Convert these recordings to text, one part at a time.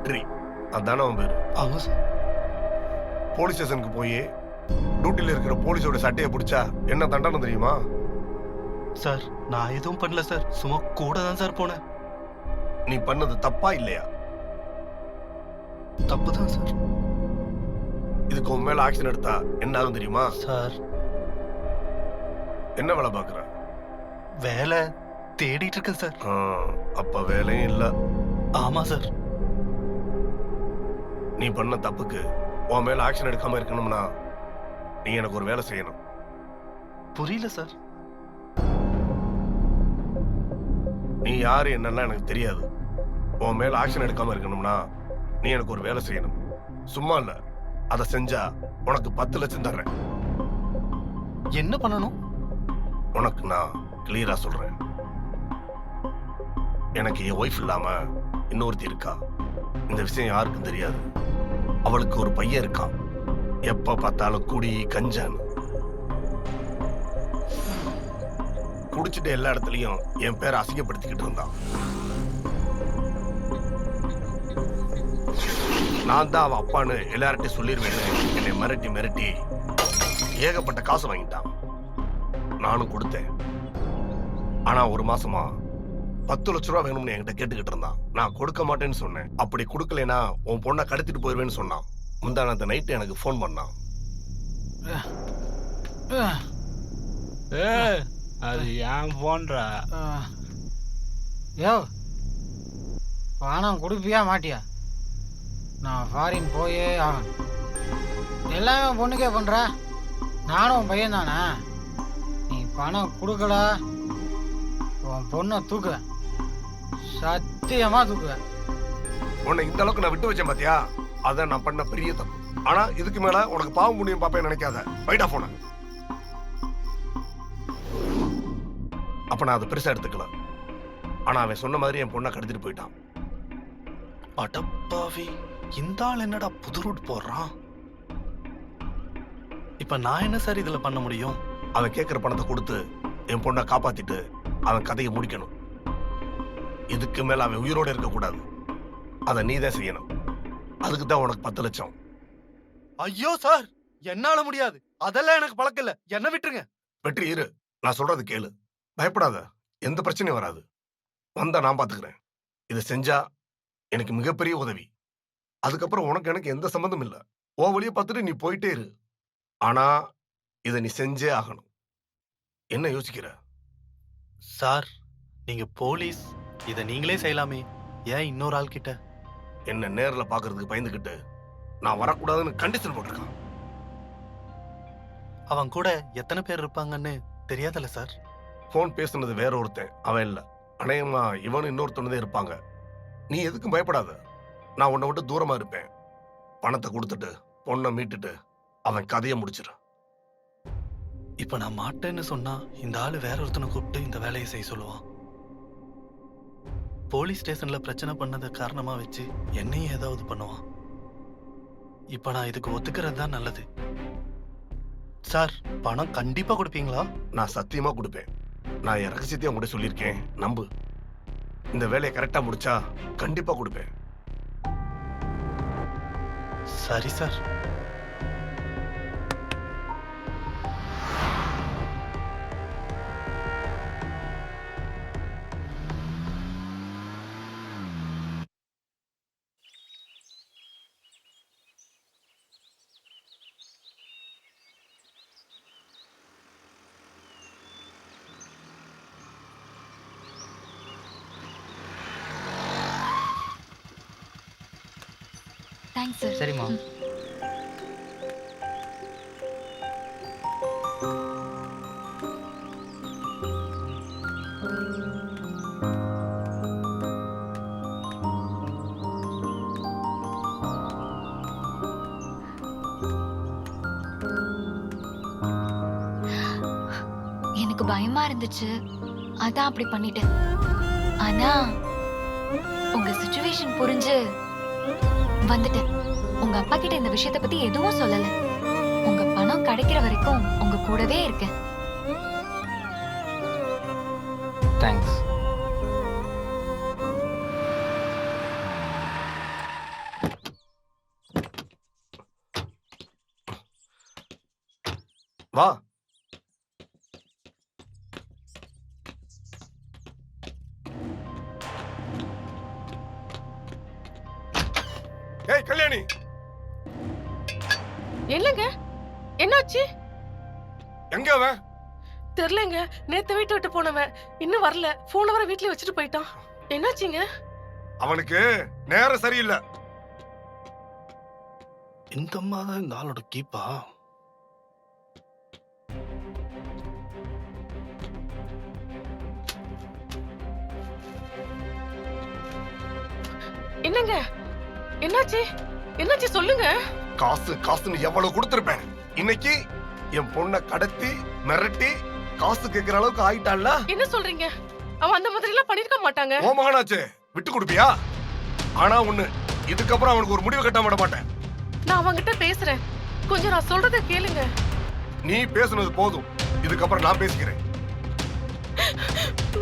வெற்றி. அதானே அவன் பேரு. ஆமா சார் போலீஸ் ஸ்டேஷனுக்கு போய் டியூட்டில இருக்கிற போலீஸோட சட்டையை பிடிச்சா என்ன தண்டனை தெரியுமா? சார் நான் எதுவும் பண்ணல சார். சும்மா கூட தான் சார் போனேன். நீ பண்ணது தப்பா இல்லையா? தப்பு தான் சார். இதுக்கு உன் மேல ஆக்ஷன் எடுத்தா என்ன ஆகும் தெரியுமா? சார். என்ன வேலை பாக்குற வேலை தேடிட்டு இருக்கேன் சார். அப்ப வேலையும் இல்ல. ஆமா சார். நீ பண்ண தப்புக்கு உன் மேல ஆக்ஷன் எடுக்காம இருக்கணும்னா நீ எனக்கு ஒரு வேலை செய்யணும். புரியல சார் நீ யாரு என்னன்னா எனக்கு தெரியாது. உன் மேல ஆக்ஷன் எடுக்காம இருக்கணும்னா நீ எனக்கு ஒரு வேலை செய்யணும். சும்மா இல்ல. அதை செஞ்சா உனக்கு பத்து லட்சம் தர்றேன். என்ன பண்ணணும்? உனக்கு நான் கிளியரா சொல்றேன். எனக்கு என் ஒய்ஃப் இல்லாம இன்னொருத்தி இருக்கா? இந்த விஷயம் யாருக்கும் தெரியாது. அவளுக்கு ஒரு பையன் இருக்கான். எப்ப பார்த்தாலும் குடி கஞ்சான். குடிச்சிட்டு எல்லா இடத்துலயும் என் பேரை அசிங்கப்படுத்திக்கிட்டு இருந்தான். நான் தான் அவன் அப்பான்னு எல்லார்ட்டையும் சொல்லிடுவேன்னு என்னை மிரட்டி மிரட்டி ஏகப்பட்ட காசு வாங்கிட்டான். நானும் கொடுத்தேன். ஆனா ஒரு மாசமா பத்து லட்ச ரூபா வேணும்னு என்கிட்ட கேட்டுக்கிட்டு இருந்தான். நான் கொடுக்க மாட்டேன்னு சொன்னேன். அப்படி கொடுக்கலைன்னா உன் பொண்ணை கடத்திட்டு போயிருவேன்னு சொன்னான். முந்தானத்த நைட்டு எனக்கு ஃபோன் பண்ணான். ஏ அது ஏன் போன்றா யோ பணம் கொடுப்பியா மாட்டியா? நான் ஃபாரின் போயே ஆகணும். எல்லாமே பொண்ணுக்கே பண்ற? நானும் உன் பையன் தானே நீ பணம் கொடுக்கல உன் பொண்ணை தூக்குவேன். சத்தியமா தூக்குவேன். உன்னை இந்த அளவுக்கு நான் விட்டு வச்சேன் பாத்தியா? அதான் நான் பண்ண பெரிய தப்பு. ஆனா இதுக்கு மேல உனக்கு பாவம் புண்ணியம் பாப்பேன் நினைக்காத. வைடா போன. அப்ப நான் அதை பெருசா எடுத்துக்கல. ஆனா அவன் சொன்ன மாதிரி என் பொண்ணை கடத்திட்டு போயிட்டான். அடப்பாவி. இந்த ஆள் என்னடா புது ரூட் போடுறான் இப்ப நான் என்ன சார் இதுல பண்ண முடியும்? அவன் கேட்கிற பணத்தை கொடுத்து என் பொண்ணை காப்பாத்திட்டு அவன் கதையை முடிக்கணும். இதுக்கு மேல அவன் உயிரோட இருக்க கூடாது அதை நீ தான் செய்யணும். அதுக்கு தான் உனக்கு பத்து லட்சம். ஐயோ சார் என்னால முடியாது. அதெல்லாம் எனக்கு பழக்கம் இல்ல. என்ன விட்டுருங்க. வெற்றி இரு. நான் சொல்றது கேளு. பயப்படாத. எந்த பிரச்சனையும் வராது. வந்தா நான் பாத்துக்கிறேன். இதை செஞ்சா எனக்கு மிகப்பெரிய உதவி. அதுக்கப்புறம் உனக்கு எனக்கு எந்த சம்மந்தம் இல்ல. ஓ வழியை பார்த்துட்டு நீ போயிட்டே இரு. ஆனா இதை நீ செஞ்சே ஆகணும். என்ன யோசிக்கிற? சார் நீங்க போலீஸ் இத நீங்களே செய்யலாமே. ஏன் இன்னொரு ஆள் கிட்ட? என்ன நேர்ல பாக்குறதுக்கு பயந்துகிட்டு நான் வரக்கூடாதுன்னு கண்டிஷன் போட்டிருக்கான். அவன் கூட எத்தனை பேர் இருப்பாங்கன்னு தெரியாதல்ல சார்? ஃபோன் பேசுனது வேற ஒருத்தன். அவன் இல்ல. அநேகமா இவனும் இன்னொருத்தனதே இருப்பாங்க. நீ எதுக்கும் பயப்படாத. நான் உன்னை விட்டு தூரமா இருப்பேன். பணத்தை கொடுத்துட்டு பொண்ணை மீட்டுட்டு அவன் கதையை முடிச்சிரு இப்ப நான் மாட்டேன்னு சொன்னா இந்த ஆளு வேற ஒருத்தனை கூப்பிட்டு இந்த வேலையை செய்ய சொல்லுவான். போலீஸ் ஸ்டேஷன்ல பிரச்சனை பண்ணதை காரணமா வச்சு என்னையும் ஏதாவது பண்ணுவான். இப்ப நான் இதுக்கு ஒத்துக்கிறது தான் நல்லது. சார் பணம் கண்டிப்பா கொடுப்பீங்களா? நான் சத்தியமா கொடுப்பேன். நான் என் ரகசியத்தையும் உங்கள்கிட்ட சொல்லியிருக்கேன். நம்பு. இந்த வேலையை கரெக்டா முடிச்சா கண்டிப்பா கொடுப்பேன். சரி சார். Thanks sir. சரிம்மா. எனக்கு பயமா இருந்துச்சு. அதான் அப்படி பண்ணிட்டேன். ஆனா உங்க சுச்சுவேஷன் புரிஞ்சு வந்துட்டேன். உங்க அப்பா கிட்ட இந்த விஷயத்த பத்தி எதுவும் சொல்லல. உங்க பணம் கிடைக்கிற வரைக்கும் உங்க கூடவே இருக்கேன். தேங்க்ஸ் வா. கல்யாணி. என்னங்க? என்னாச்சு? எங்க அவன்? தெரியலங்க நேத்து வீட்டு விட்டு போனவன். இன்னும் வரல. போன வர வீட்லயே வச்சுட்டு போயிட்டான். என்னாச்சுங்க? அவனுக்கு நேரம் சரியில்லை. இந்த அம்மா தான் இந்த ஆளோட கீப்பா? என்னங்க? என்னாச்சு? என்னாச்சு? சொல்லுங்க. காசு காசுன்னு எவ்வளவு கொடுத்திருப்பேன். இன்னைக்கு என் பொண்ணை கடத்தி மிரட்டி காசு கேட்கிற அளவுக்கு ஆயிட்டான்ல? என்ன சொல்றீங்க? அவன் அந்த மாதிரி எல்லாம் பண்ணிருக்க மாட்டாங்க. ஓ மகனாச்சே விட்டு கொடுப்பியா? ஆனா ஒண்ணு இதுக்கப்புறம் அவனுக்கு ஒரு முடிவு கட்டாம விட மாட்டேன். நான் அவன்கிட்ட பேசுறேன். கொஞ்சம் நான் சொல்றத கேளுங்க. நீ பேசுனது போதும். இதுக்கப்புறம் நான் பேசிக்கிறேன்.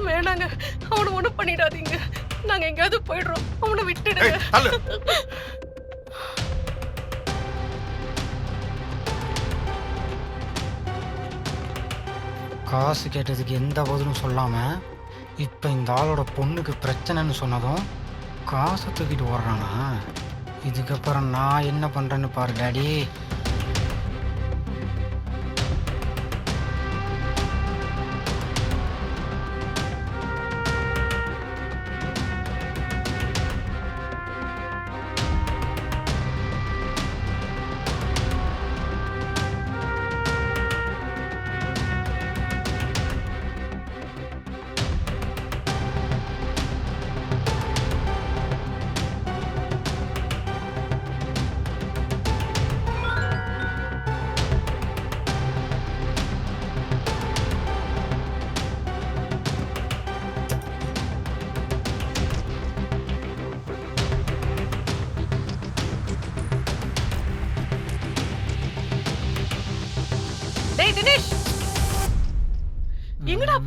வேணாங்க. அவனை ஒண்ணும் பண்ணிடாதீங்க. நாங்க எங்கேயாவது போயிடுறோம். அவனை விட்டுடுங்க. காசு கேட்டதுக்கு எந்த பதிலும் சொல்லாம இப்போ இந்த ஆளோட பொண்ணுக்கு பிரச்சனைன்னு சொன்னதும் காசை தூக்கிட்டு ஓடுறானா? இதுக்கப்புறம் நான் என்ன பண்றேன்னு பாரு டாடி.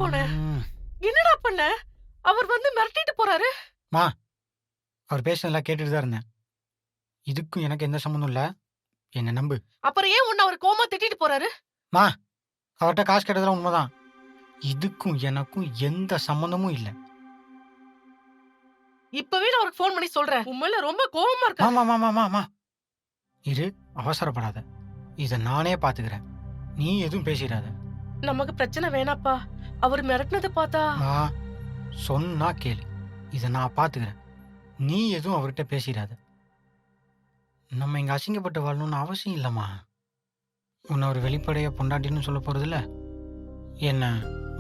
போன? ம், என்னடா பண்ண? அவர் வந்து மிரட்டிட்டு போறாரு. அவர் பேசுனதெல்லாம் கேட்டுட்டு தான் இருந்தேன். இதுக்கும் எனக்கு எந்த சம்மந்தம் இல்லை. என்னை நம்பு. அப்புறம் ஏன் உன்னை அவர் கோமா திட்டிட்டு போறாரு? அவர்கிட்ட காசு கேட்டதெல்லாம் உண்மைதான். இதுக்கும் எனக்கும் எந்த சம்மந்தமும் இல்லை. இப்பவே நான் அவருக்கு ஃபோன் பண்ணி சொல்றேன். உண்மையில ரொம்ப கோவமா இருக்கா. ஆமா ஆமா ஆமா ஆமா இரு அவசரப்படாத. இதை நானே பாத்துக்கிறேன். நீ எதுவும் பேசிடாத. நமக்கு பிரச்சனை வேணாப்பா. அவர் மிரட்டினதை பார்த்தா? மா சொன்னா கேளு. இதை நான் பார்த்துக்கிறேன் நீ எதுவும் அவர்கிட்ட பேசிடாத. நம்ம இங்கே அசிங்கப்பட்டு வாழணும்னு அவசியம் இல்லைம்மா. உன்னை ஒரு வெளிப்படையாக பொண்டாட்டின்னு சொல்ல போகிறதில்ல என்ன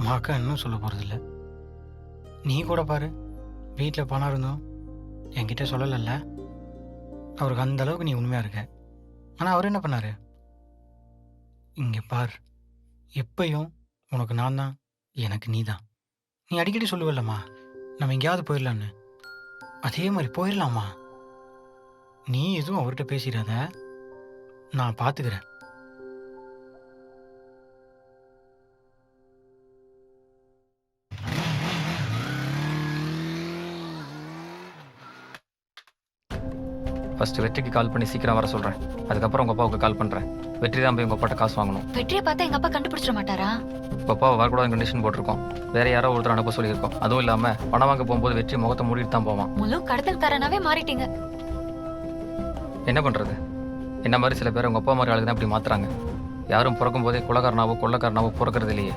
மகன்னு சொல்ல போகிறதில்ல நீ கூட பாரு. வீட்டில் பணம் இருந்தோம் என்கிட்ட சொல்லலைல்ல. அவருக்கு அந்த அளவுக்கு நீ உண்மையாக இருக்க. ஆனால் அவர் என்ன பண்ணார்? இங்கே பார். எப்பையும் உனக்கு நான் தான் எனக்கு நீ தான் நீ அடிக்கடி சொல்லுவல்லம்மா நம்ம எங்கேயாவது போயிடலான்னு அதே மாதிரி போயிடலாமா நீ எதுவும் அவர்கிட்ட பேசிடாத. நான் பார்த்துக்கிறேன் ஃபர்ஸ்ட் வெற்றிக்கு கால் பண்ணி சீக்கிரம் வர சொல்கிறேன் அதுக்கப்புறம் உங்கள் அப்பாவுக்கு கால் பண்ணுறேன் வெற்றி தான் போய் உங்கள் அப்பாட்ட காசு வாங்கணும். வெற்றியை பார்த்தா எங்க அப்பா கண்டுபிடிச்சிட மாட்டாரா? உங்கள் அப்பாவை வரக்கூடாது கண்டிஷன் போட்டிருக்கோம். வேற யாரோ ஒருத்தர் அனுப்ப சொல்லியிருக்கோம். அதுவும் இல்லாமல் பணம் வாங்க போகும்போது வெற்றி முகத்தை மூடிட்டு தான் போவான். முழு கடத்தல்காரனாவே மாறிட்டீங்க. என்ன பண்ணுறது என்ன மாதிரி சில பேர் உங்கள் அப்பா மாதிரி ஆளுங்க தான் இப்படி மாத்துறாங்க. யாரும் பிறக்கும் போதே குலகாரனாவோ கொள்ளக்காரனாவோ பிறக்கிறது இல்லையே.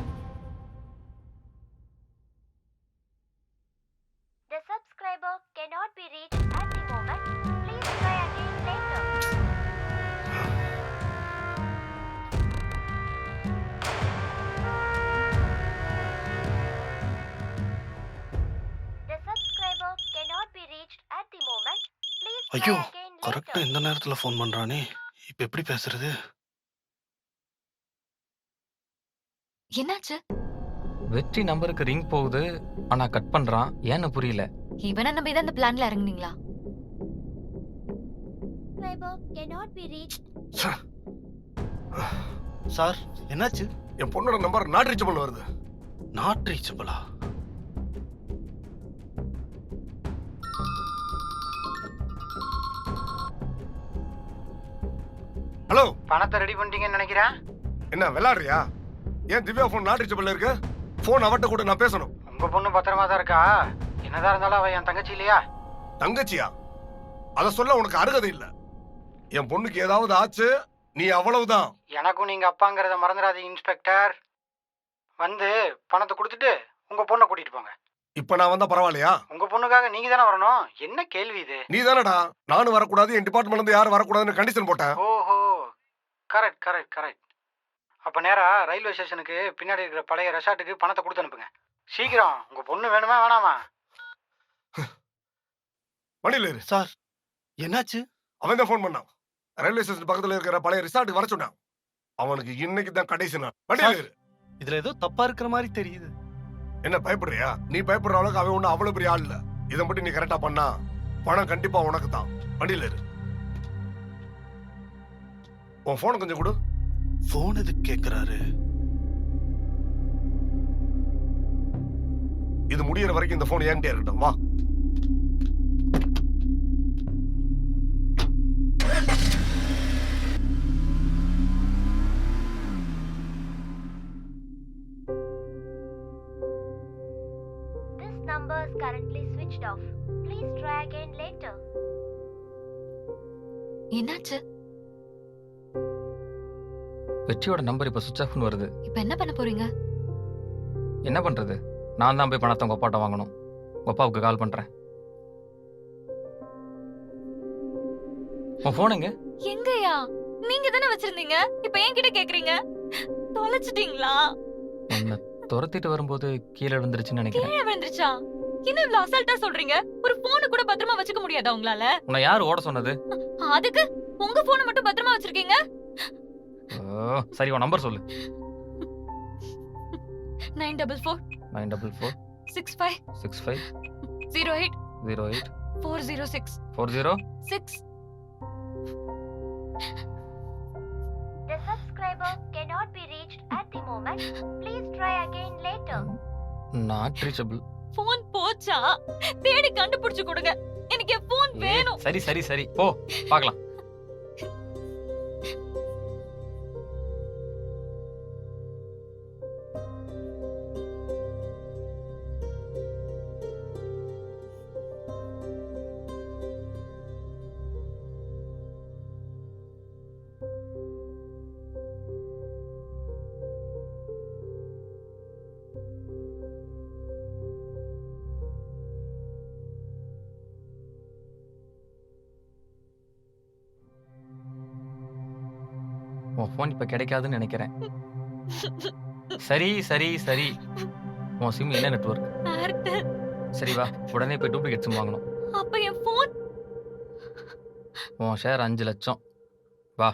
ஐயோ again கரெக்டா later. இந்த நேரத்துல ஃபோன் பண்றானே. இப்ப எப்படி பேசுறது? என்னாச்சு? வெற்றி நம்பருக்கு ரிங் போகுது. ஆனால் கட் பண்ணுறான் ஏன்னு புரியல. இவனை நம்பி தான் இந்த பிளான்ல இறங்குனீங்களா? Subscriber cannot be reached. Sir என்னாச்சு? என் பொண்ணோட நம்பர் நாட் ரீச்சபிள் வருது. நாட் ரீச்சபிளா ஹலோ பணத்தை ரெடி பண்ணிட்டீங்கன்னு நினைக்கிறேன். என்ன விளையாடுறியா? ஏன் திவ்யா ஃபோன் நாட் ரீச்சபிள் இருக்கு? ஃபோன் அவட்ட கூட நான் பேசணும். உங்க பொண்ணு பத்திரமா தான் இருக்கா? என்னதான் இருந்தாலும் அவ என் தங்கச்சி இல்லையா? தங்கச்சியா? அத சொல்ல உனக்கு அருகதை இல்ல. என் பொண்ணுக்கு ஏதாவது ஆச்சு நீ அவ்வளவுதான். எனக்கும் நீங்க அப்பாங்கிறத மறந்துடாதீங்க இன்ஸ்பெக்டர். வந்து பணத்தை கொடுத்துட்டு உங்க பொண்ணை கூட்டிட்டு போங்க. இப்ப நான் வந்தா பரவாயில்லையா? உங்க பொண்ணுக்காக நீங்க தானே வரணும்? என்ன கேள்வி இது? நீ தானடா நானும் வரக்கூடாது என் டிபார்ட்மெண்ட்ல இருந்து யாரும் வரக்கூடாதுன்னு கண்டிஷன் போட்டேன். ஓஹோ. கரெக்ட் கரெக்ட் கரெக்ட் அப்ப நேரா ரயில்வே ஸ்டேஷனுக்கு பின்னாடி இருக்கிற பழைய ரெசார்ட்டுக்கு பணத்தை கொடுத்து அனுப்புங்க. சீக்கிரம். உங்க பொண்ணு வேணுமா வேணாமா? வண்டியில இரு சார் என்னாச்சு? அவன் தான் ஃபோன் பண்ணான். ரயில்வே ஸ்டேஷன் பக்கத்துல இருக்கிற பழைய ரிசார்ட்டுக்கு வர சொன்னான். அவனுக்கு இன்னைக்கு தான் கடைசி நாள். வண்டியில இரு இதுல ஏதோ தப்பா இருக்கிற மாதிரி தெரியுது. என்ன பயப்படுறியா? நீ பயப்படுற அளவுக்கு அவன் ஒன்றும் அவ்வளவு பெரிய ஆள் இல்ல. இதை மட்டும் நீ கரெக்டா பண்ணா பணம் கண்டிப்பா உனக்கு தான் வண்டியில இரு உன் போன் கொஞ்சம் கொடு. போன் எதுக்கு கேக்குறாரு? இது முடியற வரைக்கும் இந்த போன் என்கிட்ட இருக்கட்டும். வா. This வெற்றியோட நம்பர் இப்போ சுவிச் ஆஃப்னு வருது. இப்ப என்ன பண்ண போறீங்க? என்ன பண்ணுறது நான் தான் போய் பணத்தை உங்கள் அப்பாட்ட வாங்கணும். உங்கள் அப்பாவுக்கு கால் பண்ணுறேன் உன் ஃபோன் எங்க? எங்கயா நீங்க தானே வச்சிருந்தீங்க? இப்ப என்கிட்ட கேக்குறீங்க? தொலைச்சிட்டீங்களா? உன்னை துரத்திட்டு வரும்போது கீழே விழுந்துருச்சுன்னு நினைக்கிறேன். கீழே விழுந்துருச்சா? என்ன இவ்ளோ அசால்ட்டா சொல்றீங்க? ஒரு போனை கூட பத்திரமா வச்சுக்க முடியாதா உங்களால? உன்னை யார் ஓட சொன்னது? அதுக்கு உங்க போனை மட்டும் பத்திரமா வச்சிருக்கீங்க? சரி உன் நம்பர் சொல்லு. Nine double four nine double four six five six five zero eight zero eight four zero six four zero six The subscriber cannot be reached at the moment. Please try again later. Not reachable phone போச்சா? தேடி கண்டுபிடிச்சு கொடுங்க. எனக்கு என் phone வேணும். சரி சரி சரி. போ பார்க்கலாம். உன் ஃபோன் இப்போ கிடைக்காதுன்னு நினைக்கிறேன். சரி சரி சரி. உன் சிம் என்ன நெட்வொர்க் ஏர்டெல் சரி வா உடனே போய் டூப்ளிகேட் சிம் வாங்கணும். அப்ப என் போன் உன் ஷேர் அஞ்சு லட்சம். வா.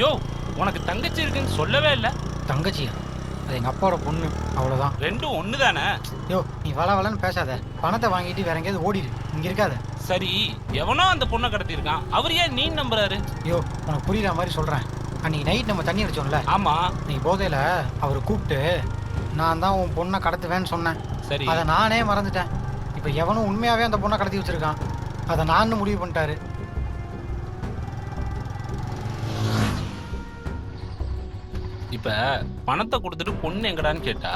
யோ உனக்கு தங்கச்சி இருக்குன்னு சொல்லவே இல்லை. தங்கச்சியா? அது எங்க அப்பாவோட பொண்ணு. அவ்வளவுதான். ரெண்டும் ஒன்று தானே யோ நீ வள வளன்னு பேசாத. பணத்தை வாங்கிட்டு வேற எங்கேயாவது ஓடிடு இங்க இருக்காத. சரி எவனோ அந்த பொண்ணை கடத்தியிருக்கான். அவர் ஏன் நீ நம்புறாரு? யோ உனக்கு புரியுற மாதிரி சொல்றேன். அன்னைக்கு நைட் நம்ம தண்ணி அடிச்சோம்ல. ஆமா. நீ போதையில அவர் கூப்பிட்டு நான் தான் உன் பொண்ணை கடத்துவேன்னு சொன்னேன். சரி. அதை நானே மறந்துட்டேன். இப்போ எவனும் உண்மையாவே அந்த பொண்ணை கடத்தி வச்சிருக்கான். அதை நான் முடிவு பண்ணிட்டாரு. இப்ப பணத்தை கொடுத்துட்டு பொண்ணு எங்கடான்னு கேட்டா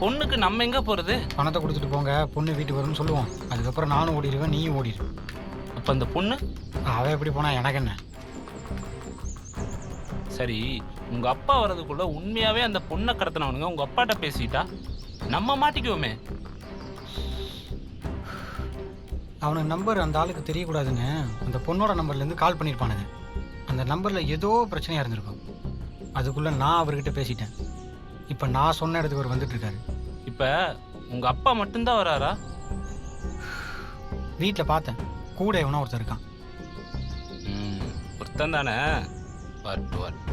பொண்ணுக்கு நம்ம எங்க போறது? பணத்தை கொடுத்துட்டு போங்க பொண்ணு வீட்டுக்கு வரும்னு சொல்லுவோம். அதுக்கப்புறம் நானும் ஓடிடுவேன் நீயும் ஓடிடு. அப்ப அந்த பொண்ணு? அவ எப்படி போனா எனக்கு என்ன? சரி உங்க அப்பா வர்றதுக்குள்ள உண்மையாவே அந்த பொண்ணை கடத்தினவனுங்க உங்க அப்பாட்ட பேசிட்டா நம்ம மாட்டிக்குவோமே. அவனுக்கு நம்பர் அந்த ஆளுக்கு தெரியக்கூடாதுன்னு அந்த பொண்ணோட நம்பர்லேருந்து கால் பண்ணியிருப்பானுங்க அந்த நம்பரில் ஏதோ பிரச்சனையாக இருந்திருக்கும். அதுக்குள்ளே நான் அவர்கிட்ட பேசிட்டேன். இப்போ நான் சொன்ன இடத்துக்கு அவர் வந்துட்டு இருக்காரு. இப்ப உங்க அப்பா மட்டும்தான் வராரா? வீட்டில் பார்த்தேன். கூட எவனோ ஒருத்தர் இருக்கான். ஒருத்தன் தானே? வரட்டு வரட்டு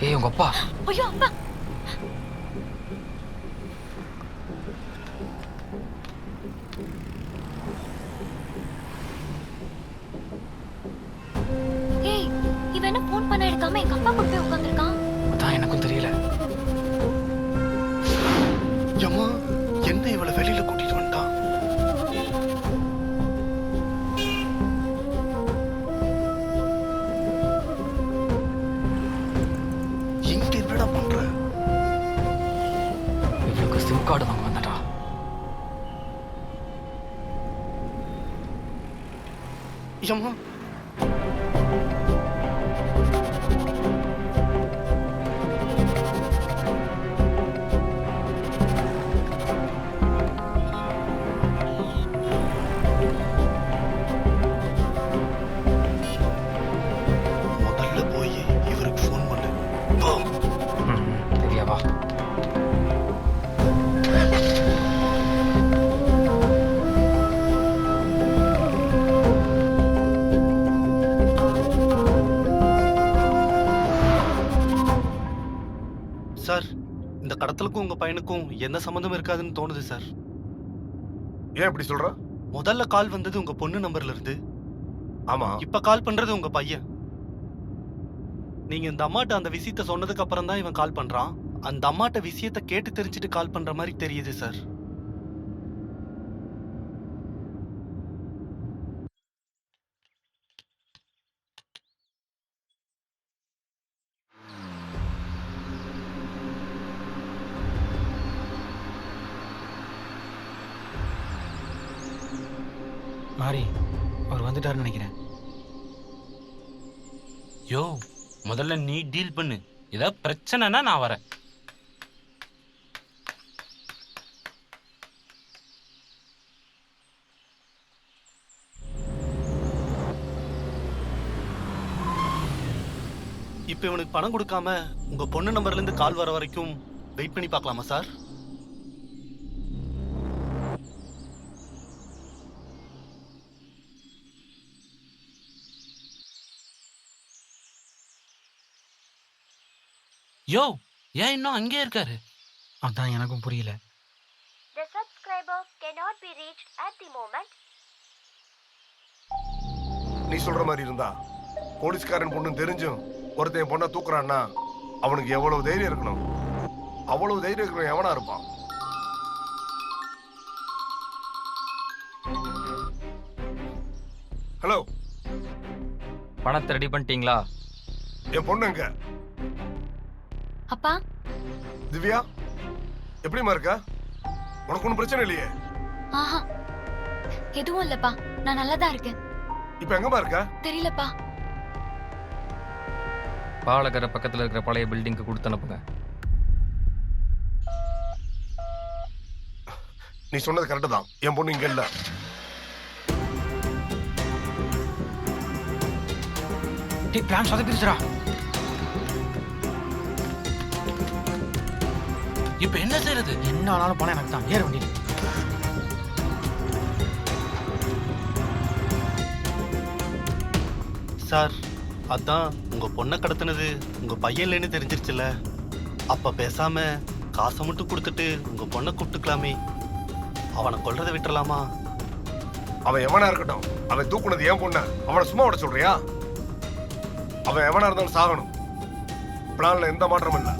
ஏய் உங்க அப்பா. ஐயோ அப்பா. നമുക്ക് സിം കാർഡ് നമുക്ക് വന്നിട്ടാ. യമ്മ. கடத்தலுக்கும் உங்க பையனுக்கும் எந்த சம்மந்தம் இருக்காதுன்னு தோணுது சார். ஏன் இப்படி சொல்ற? முதல்ல கால் வந்தது உங்க பொண்ணு நம்பர்ல இருந்து. ஆமா. இப்ப கால் பண்றது உங்க பையன். நீங்க இந்த அம்மாட்ட அந்த விஷயத்த சொன்னதுக்கு அப்புறம் தான் இவன் கால் பண்றான். அந்த அம்மாட்ட விஷயத்த கேட்டு தெரிஞ்சுட்டு கால் பண்ற மாதிரி தெரியுது சார். மாறி அவர் வந்துட்டாருன்னு நினைக்கிறேன். யோ முதல்ல நீ டீல் பண்ணு. ஏதாவது பிரச்சனைனா நான் வரேன். இப்ப இவனுக்கு பணம் கொடுக்காம உங்க பொண்ணு நம்பர்ல இருந்து கால் வர வரைக்கும் வெயிட் பண்ணி பார்க்கலாமா சார் யோ ஏன் இன்னும் அங்கேயே இருக்காரு? அதான் எனக்கும் புரியல. The subscriber cannot be reached at the moment. நீ சொல்ற மாதிரி இருந்தா போலீஸ்காரன் பொண்ணு தெரிஞ்சும் ஒருத்தன் என் பொண்ணை தூக்குறான்னா அவனுக்கு எவ்வளவு தைரியம் இருக்கணும்? அவ்வளவு தைரியம் இருக்கணும் எவனா இருப்பான்? ஹலோ பணத்தை ரெடி பண்ணிட்டீங்களா? என் பொண்ணு எங்க? அப்பா. திவ்யா எப்படிம்மா இருக்க? உனக்கு ஒன்றும் பிரச்சனை இல்லையே? ஆஹா. எதுவும் இல்லப்பா. நான் நல்லா தான் இருக்கேன். இப்ப எங்கம்மா இருக்க? தெரியலப்பா. பாலக்கரை பக்கத்தில் இருக்கிற பழைய பில்டிங்க்கு கொடுத்து அனுப்புங்க. நீ சொன்னது கரெக்டு தான். என் பொண்ணு இங்க இல்ல. டீ பிளான் சொதப்பிடுச்சுடா. இப்ப என்ன செய்யறது என்ன ஆனாலும் பணம் எனக்கு தான். ஏற வண்டியில். சார் அதான் உங்க பொண்ணை கடத்தினது. உங்க பையன் இல்லைன்னு தெரிஞ்சிருச்சுல அப்ப பேசாம காசை மட்டும் கொடுத்துட்டு உங்க பொண்ணை கூப்பிட்டுக்கலாமே. அவனை கொல்றதை விட்டுறலாமா? அவன் எவனா இருக்கட்டும். அவன் தூக்குனது என் பொண்ண. அவனை சும்மா விட சொல்றியா? அவன் எவனா இருந்தாலும் சாகணும். பிளான்ல எந்த மாற்றமும் இல்லை.